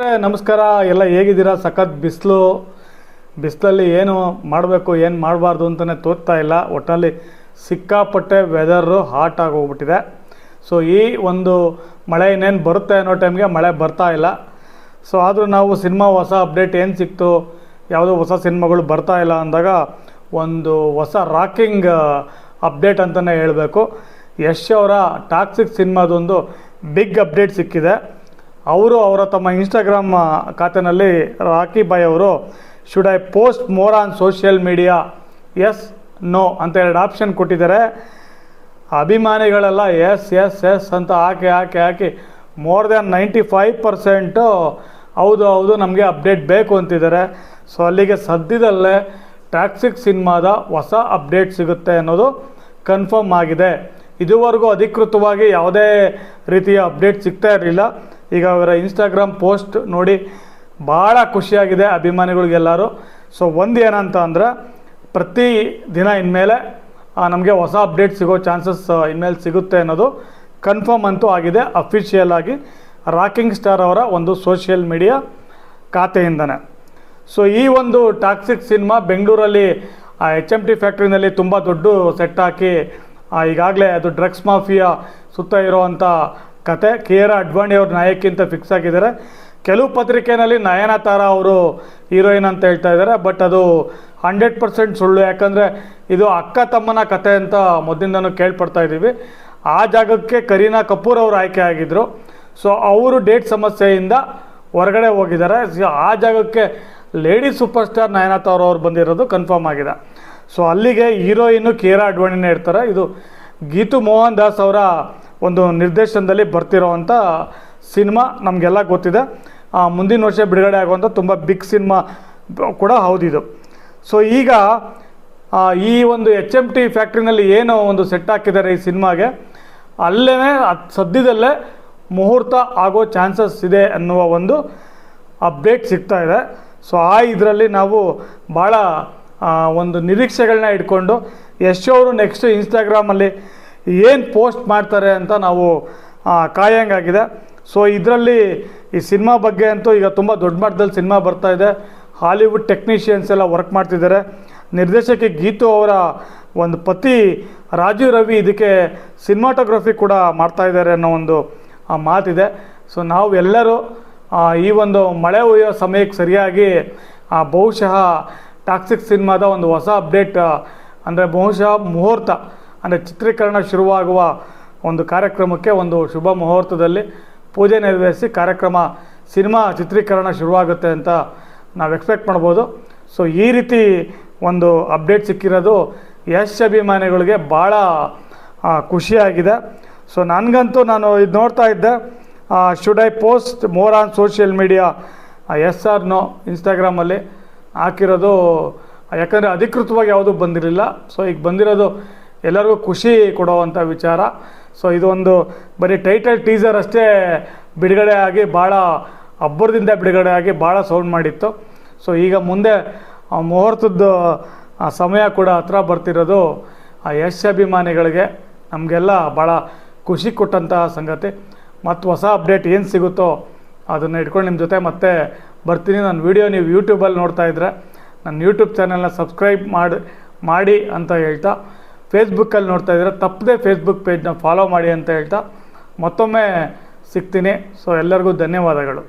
ನಮಸ್ಕಾರ, ಎಲ್ಲ ಹೇಗಿದ್ದೀರಾ? ಸಖತ್ ಬಿಸಿಲು. ಬಿಸಿಲಲ್ಲಿ ಏನು ಮಾಡಬೇಕು, ಏನು ಮಾಡಬಾರ್ದು ಅಂತಲೇ ತೋರ್ತಾ ಇಲ್ಲ. ಒಟ್ಟಿನಲ್ಲಿ ಸಿಕ್ಕಾಪಟ್ಟೆ ವೆದರು ಹಾಟ್ ಆಗೋಗ್ಬಿಟ್ಟಿದೆ. ಸೊ ಈ ಒಂದು ಮಳೆ ಇನ್ನೇನು ಬರುತ್ತೆ ಅನ್ನೋ ಟೈಮ್ಗೆ ಮಳೆ ಬರ್ತಾ ಇಲ್ಲ. ಸೊ ಆದರೂ ನಾವು ಸಿನಿಮಾ ಹೊಸ ಅಪ್ಡೇಟ್ ಏನು ಸಿಕ್ತು, ಯಾವುದೋ ಹೊಸ ಸಿನಿಮಾಗಳು ಬರ್ತಾ ಇಲ್ಲ ಅಂದಾಗ ಒಂದು ಹೊಸ ರಾಕಿಂಗ್ ಅಪ್ಡೇಟ್ ಅಂತಲೇ ಹೇಳಬೇಕು. ಯಶ್ ಅವರ ಟಾಕ್ಸಿಕ್ ಸಿನಿಮಾದೊಂದು ಬಿಗ್ ಅಪ್ಡೇಟ್ ಸಿಕ್ಕಿದೆ. ಅವರು ಅವರ ತಮ್ಮ ಇನ್ಸ್ಟಾಗ್ರಾಮ್ ಖಾತೆನಲ್ಲಿ ರಾಕಿ ಬಾಯ್ ಅವರು should I post more on social media yes no ಅಂತ ಎರಡು ಆಪ್ಷನ್ ಕೊಟ್ಟಿದ್ದಾರೆ. ಅಭಿಮಾನಿಗಳೆಲ್ಲ ಎಸ್ ಎಸ್ ಎಸ್ ಅಂತ ಹಾಕಿ ಹಾಕಿ ಹಾಕಿ more than ninety five percent ಹೌದು ಹೌದು, ನಮಗೆ ಅಪ್ಡೇಟ್ ಬೇಕು, ಅಂತಿದ್ದಾರೆ. ಸೊ ಅಲ್ಲಿಗೆ ಸದ್ಯದಲ್ಲೇ ಟ್ಯಾಕ್ಸಿಕ್ ಸಿನಿಮಾದ ಹೊಸ ಅಪ್ಡೇಟ್ ಸಿಗುತ್ತೆ ಅನ್ನೋದು ಕನ್ಫರ್ಮ್ ಆಗಿದೆ. ಇದುವರೆಗೂ ಅಧಿಕೃತವಾಗಿ ಯಾವುದೇ ರೀತಿಯ ಅಪ್ಡೇಟ್ ಸಿಗ್ತಾ ಇರಲಿಲ್ಲ. ಈಗ ಅವರ ಇನ್ಸ್ಟಾಗ್ರಾಮ್ ಪೋಸ್ಟ್ ನೋಡಿ ಭಾಳ ಖುಷಿಯಾಗಿದೆ ಅಭಿಮಾನಿಗಳಿಗೆಲ್ಲರೂ. ಸೊ ಒಂದು ಏನಂತ ಅಂದರೆ, ಪ್ರತಿ ದಿನ ಇನ್ಮೇಲೆ ನಮಗೆ ಹೊಸ ಅಪ್ಡೇಟ್ ಸಿಗೋ ಚಾನ್ಸಸ್ ಇನ್ಮೇಲೆ ಸಿಗುತ್ತೆ ಅನ್ನೋದು ಕನ್ಫರ್ಮ್ ಅಂತೂ ಆಗಿದೆ ಅಫಿಷಿಯಲ್ ಆಗಿ ರಾಕಿಂಗ್ ಸ್ಟಾರ್ ಅವರ ಒಂದು ಸೋಷಿಯಲ್ ಮೀಡಿಯಾ ಖಾತೆಯಿಂದನೇ. ಸೊ ಈ ಒಂದು ಟಾಕ್ಸಿಕ್ ಸಿನಿಮಾ ಬೆಂಗಳೂರಲ್ಲಿ ಎಚ್ ಎಂ ಟಿ ಫ್ಯಾಕ್ಟ್ರಿನಲ್ಲಿ ತುಂಬ ದೊಡ್ಡ ಸೆಟ್ ಹಾಕಿ ಈಗಾಗಲೇ ಅದು ಡ್ರಗ್ಸ್ ಮಾಫಿಯಾ ಸುತ್ತ ಇರೋವಂಥ ಕತೆ ಕೆ ಆರ್ ಅಡ್ವಾಣಿ ಅವ್ರ ನಾಯಕಿ ಅಂತ ಫಿಕ್ಸ್ ಆಗಿದ್ದಾರೆ. ಕೆಲವು ಪತ್ರಿಕೆಯಲ್ಲಿ ನಯನತಾರ ಅವರು ಹೀರೋಯಿನ್ ಅಂತ ಹೇಳ್ತಾ ಇದ್ದಾರೆ ಬಟ್ ಅದು ಹಂಡ್ರೆಡ್ ಪರ್ಸೆಂಟ್ ಸುಳ್ಳು. ಯಾಕಂದರೆ ಇದು ಅಕ್ಕ ತಮ್ಮನ ಕತೆ ಅಂತ ಮೊದಲಿಂದನೂ ಕೇಳ್ಪಡ್ತಾ ಇದ್ದೀವಿ. ಆ ಜಾಗಕ್ಕೆ ಕರೀನಾ ಕಪೂರ್ ಅವರು ಆಯ್ಕೆ ಆಗಿದ್ದರು ಸೊ ಅವರು ಡೇಟ್ ಸಮಸ್ಯೆಯಿಂದ ಹೊರಗಡೆ ಹೋಗಿದ್ದಾರೆ. ಆ ಜಾಗಕ್ಕೆ ಲೇಡಿ ಸೂಪರ್ ಸ್ಟಾರ್ ನಯನತಾರ ಅವ್ರು ಬಂದಿರೋದು ಕನ್ಫರ್ಮ್ ಆಗಿದೆ. ಸೊ ಅಲ್ಲಿಗೆ ಹೀರೋಯಿನ್ನು ಕೇರಾ ಅಡ್ವಾಣಿನೇ ಇರ್ತಾರೆ. ಇದು ಗೀತು ಮೋಹನ್ ದಾಸ್ ಅವರ ಒಂದು ನಿರ್ದೇಶನದಲ್ಲಿ ಬರ್ತಿರೋವಂಥ ಸಿನಿಮಾ ನಮಗೆಲ್ಲ ಗೊತ್ತಿದೆ. ಮುಂದಿನ ವರ್ಷ ಬಿಡುಗಡೆ ಆಗುವಂಥ ತುಂಬ ಬಿಗ್ ಸಿನಿಮಾ ಕೂಡ ಹೌದಿದು. ಸೊ, ಈಗ ಈ ಒಂದು ಎಚ್ ಎಂ ಟಿ ಫ್ಯಾಕ್ಟ್ರಿನಲ್ಲಿ ಏನು ಒಂದು ಸೆಟ್ ಹಾಕಿದ್ದಾರೆ ಈ ಸಿನಿಮಾಗೆ. ಅಲ್ಲೇ ಸದ್ಯದಲ್ಲೇ ಮುಹೂರ್ತ ಆಗೋ ಚಾನ್ಸಸ್ ಇದೆ ಅನ್ನುವ ಒಂದು ಅಪ್ಡೇಟ್ ಸಿಗ್ತಾ ಇದೆ. ಸೊ, ಆ ಇದರಲ್ಲಿ ನಾವು ಭಾಳ ಒಂದು ನಿರೀಕ್ಷೆಗಳನ್ನ ಇಟ್ಕೊಂಡು ಯಶ್ ಅವರು ನೆಕ್ಸ್ಟ್ ಇನ್ಸ್ಟಾಗ್ರಾಮಲ್ಲಿ ಏನು ಪೋಸ್ಟ್ ಮಾಡ್ತಾರೆ ಅಂತ ನಾವು ಕಾಯಂಗಾಗಿದೆ. ಸೊ ಇದರಲ್ಲಿ ಈ ಸಿನಿಮಾ ಬಗ್ಗೆ ಅಂತೂ ಈಗ ತುಂಬ ದೊಡ್ಡ ಮಟ್ಟದಲ್ಲಿ ಸಿನಿಮಾ ಬರ್ತಾ ಇದೆ. ಹಾಲಿವುಡ್ ಟೆಕ್ನಿಷಿಯನ್ಸ್ ಎಲ್ಲ ವರ್ಕ್ ಮಾಡ್ತಿದ್ದಾರೆ. ನಿರ್ದೇಶಕಿ ಗೀತು ಅವರ ಒಂದು ಪತಿ ರಾಜೀವ್ ರವಿ ಇದಕ್ಕೆ ಸಿನಿಮಾಟೋಗ್ರಫಿ ಕೂಡ ಮಾಡ್ತಾ ಇದ್ದಾರೆ ಅನ್ನೋ ಒಂದು ಮಾತಿದೆ. ಸೊ ನಾವು ಎಲ್ಲರೂ ಈ ಒಂದು ಮಳೆ ಹುಯ್ಯೋ ಸಮಯಕ್ಕೆ ಸರಿಯಾಗಿ ಬಹುಶಃ ಟಾಕ್ಸಿಕ್ ಸಿನಿಮಾದ ಒಂದು ಹೊಸ ಅಪ್ಡೇಟ್ ಅಂದರೆ ಬಹುಶಃ ಮುಹೂರ್ತ ಅಂದರೆ ಚಿತ್ರೀಕರಣ ಶುರುವಾಗುವ ಒಂದು ಕಾರ್ಯಕ್ರಮಕ್ಕೆ ಒಂದು ಶುಭ ಮುಹೂರ್ತದಲ್ಲಿ ಪೂಜೆ ನೆರವೇರಿಸಿ ಕಾರ್ಯಕ್ರಮ, ಸಿನಿಮಾ ಚಿತ್ರೀಕರಣ ಶುರುವಾಗುತ್ತೆ ಅಂತ ನಾವು ಎಕ್ಸ್ಪೆಕ್ಟ್ ಮಾಡ್ಬೋದು. ಸೊ ಈ ರೀತಿ ಒಂದು ಅಪ್ಡೇಟ್ ಸಿಕ್ಕಿರೋದು ಯಶ್ ಅಭಿಮಾನಿಗಳಿಗೆ ಭಾಳ ಖುಷಿಯಾಗಿದೆ. ಸೊ ನನಗಂತೂ ನಾನು ಇದು ನೋಡ್ತಾ ಇದ್ದೆ. Should I post more on social media yes or no ಇನ್ಸ್ಟಾಗ್ರಾಮಲ್ಲಿ ಹಾಕಿರೋದು, ಯಾಕಂದರೆ ಅಧಿಕೃತವಾಗಿ ಯಾವುದೂ ಬಂದಿರಲಿಲ್ಲ. ಸೊ ಈಗ ಬಂದಿರೋದು ಎಲ್ಲರಿಗೂ ಖುಷಿ ಕೊಡುವಂಥ ವಿಚಾರ. ಸೊ ಇದೊಂದು ಬರೀ ಟೈಟಲ್ ಟೀಸರ್ ಅಷ್ಟೇ ಬಿಡುಗಡೆ ಆಗಿ ಭಾಳ ಅಬ್ಬರದಿಂದ ಬಿಡುಗಡೆ ಆಗಿ ಭಾಳ ಸೌಂಡ್ ಮಾಡಿತ್ತು. ಸೊ ಈಗ ಮುಂದೆ ಮುಹೂರ್ತದ ಸಮಯ ಕೂಡ ಹತ್ರ ಬರ್ತಿರೋದು, ಆ, ಯಶ್ ಅಭಿಮಾನಿಗಳಿಗೆ. ನಮಗೆಲ್ಲ ಭಾಳ ಖುಷಿ ಕೊಟ್ಟಂತಹ ಸಂಗತಿ. ಮತ್ತು ಹೊಸ ಅಪ್ಡೇಟ್ ಏನು ಸಿಗುತ್ತೋ ಅದನ್ನು ಇಟ್ಕೊಂಡು ನಿಮ್ಮ ಜೊತೆ ಮತ್ತೆ ಬರ್ತೀನಿ. ನನ್ನ ವೀಡಿಯೋ ನೀವು ಯೂಟ್ಯೂಬಲ್ಲಿ ನೋಡ್ತಾ ಇದ್ದರೆ ನನ್ನ ಯೂಟ್ಯೂಬ್ ಚಾನಲ್ನ ಸಬ್ಸ್ಕ್ರೈಬ್ ಮಾಡಿ ಮಾಡಿ ಅಂತ ಹೇಳ್ತಾ. ಫೇಸ್ಬುಕ್ಕಲ್ಲಿ ನೋಡ್ತಾ ಇದ್ದೀರಾ ತಪ್ಪದೆ ಫೇಸ್ಬುಕ್ ಪೇಜ್ನ ಫಾಲೋ ಮಾಡಿ ಅಂತ ಹೇಳ್ತಾ ಮತ್ತೊಮ್ಮೆ ಸಿಗ್ತೀನಿ. ಸೊ ಎಲ್ಲರಿಗೂ ಧನ್ಯವಾದಗಳು.